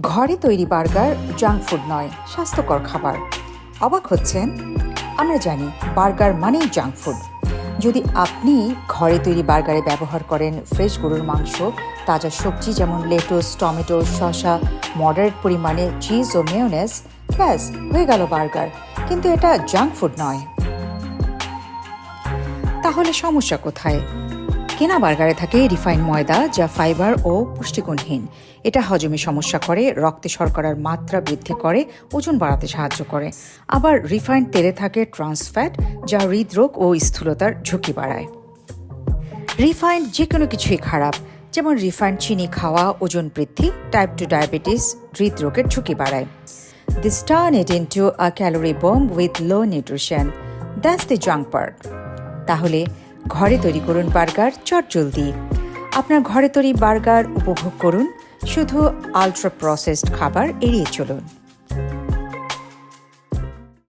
ঘরে তৈরি burger junk food নয়, স্বাস্থ্যকর খাবার। অবাক হচ্ছেন? আমরা জানি, বার্গার মানেই জাঙ্ক ফুড। যদি আপনি ঘরে তৈরি বার্গারে ব্যবহার করেন ফ্রেশ গরুর মাংস, তাজা সবজি যেমন লেটুস, টমেটো, শসা, মডারেট পরিমাণে চিজ ও মেয়োনেজ ব্যাস, হয়ে গেল বার্গার। কিন্তু এটা জাঙ্ক ফুড নয়। তাহলে সমস্যা কোথায়? কেনা বার্গারে থাকে রিফাইন ময়দা যা ফাইবার ও পুষ্টিগুণহীন। এটা হজমে সমস্যা করে, রক্তে শর্করার মাত্রা বৃদ্ধি করে, ওজন বাড়াতে সাহায্য করে। আবার রিফাইন্ড তেলে থাকে ট্রান্সফ্যাট যা হৃদরোগ ও স্থূলতার ঝুঁকি বাড়ায়। রিফাইন্ড যে কোনো কিছুই খারাপ, যেমন রিফাইন্ড চিনি খাওয়া, ওজন বৃদ্ধি টাইপ টু ডায়াবেটিস হৃদরোগের ঝুঁকি বাড়ায়। This turn it into a calorie bomb with low nutrition that's the junk part তাহলে ঘরে তৈরি করুন বার্গার চট জলদি আপনার ঘরে তৈরি বার্গার উপভোগ করুন, শুধু আলট্রা প্রসেসড খাবার এড়িয়ে চলুন।